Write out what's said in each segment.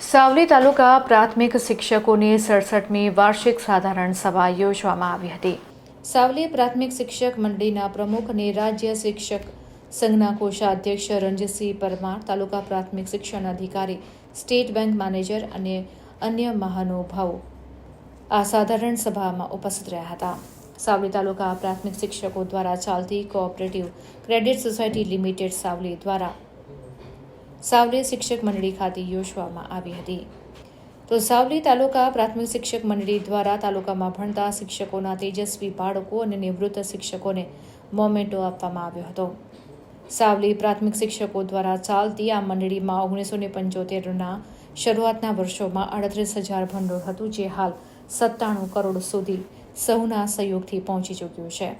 સાવલી તાલુકા પ્રાથમિક શિક્ષકોની સડસઠમી વાર્ષિક સાધારણ સભા યોજવામાં આવી હતી. સાવલી પ્રાથમિક શિક્ષક મંડળીના પ્રમુખ અને રાજ્ય શિક્ષક સંઘના કોષાધ્યક્ષ રણજીતસિંહ પરમાર, તાલુકા પ્રાથમિક શિક્ષણ અધિકારી, સ્ટેટ બેંક મેનેજર અને અન્ય મહાનુભાવો આ સાધારણ સભામાં ઉપસ્થિત રહ્યા હતા. સાવલી તાલુકા પ્રાથમિક શિક્ષકો દ્વારા ચાલતી cooperative credit society limited Savli દ્વારા સાવલી શિક્ષક મંડળી ખાતે યોજવામાં આવી હતી. તો સાવલી તાલુકા પ્રાથમિક શિક્ષક મંડળી દ્વારા તાલુકામાં ભણતા શિક્ષકોના તેજસ્વી બાળકો અને નિવૃત્ત શિક્ષકોને મોમેન્ટો આપવામાં આવ્યો હતો. સાવલી પ્રાથમિક શિક્ષકો દ્વારા ચાલતી આ મંડળીમાં ઓગણીસો ને પંચોતેરના શરૂઆતના વર્ષોમાં અડત્રીસ હજાર ભંડોળ હતું, જે હાલ સત્તાણું કરોડ સુધી સૌના સહયોગથી પહોંચી ચૂક્યું છે.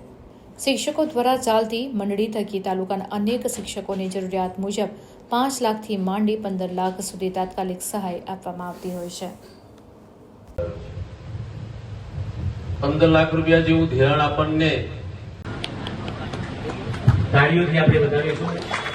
શિક્ષકો દ્વારા ચાલતી મંડળી થકી તાલુકાના અનેક શિક્ષકોની જરૂરિયાત મુજબ પાંચ લાખથી માંડી પંદર લાખ સુધી તાત્કાલિક સહાય આપવામાં આવતી હોય છે. પંદર લાખ રૂપિયા જેવું ધિરાણ આપણને તાળીઓથી આપણે વધાવીશું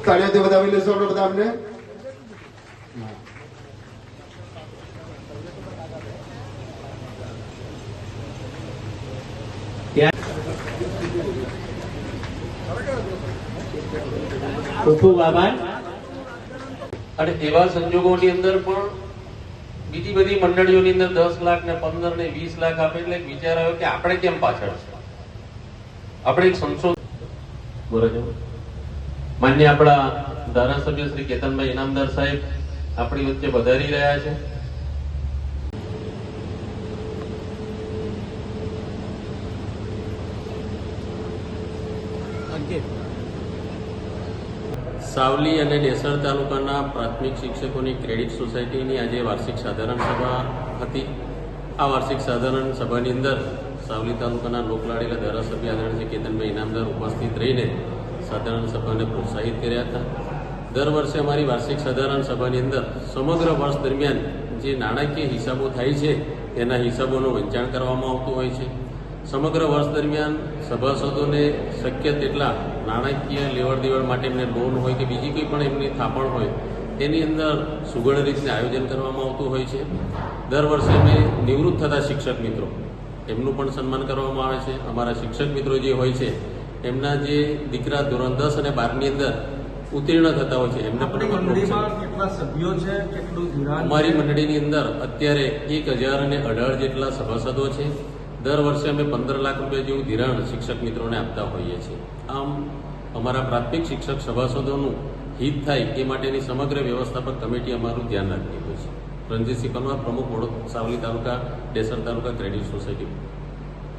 તાળીઓથી વધાવી લેશો આપણે બધા અમને ખૂબ ખૂબ આભાર અને એવા સંજોગોની અંદર પણ બીજી બધી મંડળીઓની અંદર દસ લાખ ને પંદર ને વીસ લાખ આપે એટલે વિચાર આવ્યો કે આપણે કેમ પાછળ છે આપણે એક સંશોધન બરાબર માન્ય આપણા ધારાસભ્ય શ્રી કેતનભાઈ ઇનામદાર સાહેબ આપણી વચ્ચે વધારી રહ્યા છે. સાવલી અને ડેસર તાલુકાના પ્રાથમિક શિક્ષકોની ક્રેડિટ સોસાયટીની આજે વાર્ષિક સાધારણ સભા હતી. આ વાર્ષિક સાધારણ સભાની અંદર સાવલી તાલુકાના લોકલાડેલા ધારાસભ્ય આદરણીય કેતનભાઈ ઇનામદાર ઉપસ્થિત રહીને સાધારણ સભાને પ્રોત્સાહિત કર્યા હતા. દર વર્ષે અમારી વાર્ષિક સાધારણ સભાની અંદર સમગ્ર વર્ષ દરમિયાન જે નાણાકીય હિસાબો થાય છે, તેના હિસાબોનું વંચાણ કરવામાં આવતું હોય છે. સમગ્ર વર્ષ દરમિયાન સભાસદોને શક્ય તેટલા નાણાકીય લેવડ દેવડ માટે એમને લોન હોય કે બીજી કોઈ પણ એમની થાપણ હોય, તેની અંદર સુગળ રીતે આયોજન કરવામાં આવતું હોય છે. દર વર્ષે અમે નિવૃત્ત થતા શિક્ષક મિત્રો, એમનું પણ સન્માન કરવામાં આવે છે. અમારા શિક્ષક મિત્રો જે હોય છે એમના જે દીકરા ધોરણ દસ અને બારની અંદર ઉત્તીર્ણ થતા હોય છે એમને પણ કેટલા સભ્યો છે કેટલું અમારી મંડળીની અંદર અત્યારે એક હજાર અને અઢાર જેટલા સભાસદો છે. દર વર્ષે અમે પંદર લાખ રૂપિયા જેવું ધિરાણ શિક્ષક મિત્રોને આપતા હોઈએ છીએ. આમ અમારા પ્રાથમિક શિક્ષક સભાસદોનું હિત થાય એ માટેની સમગ્ર વ્યવસ્થાપક કમિટી અમારું ધ્યાન રાખી રહ્યું છે. રણજીતસિંહ પરમાર પ્રમુખ વડોદ સાવલી તાલુકા ડેસર તાલુકા ક્રેડિટ સોસાયટી.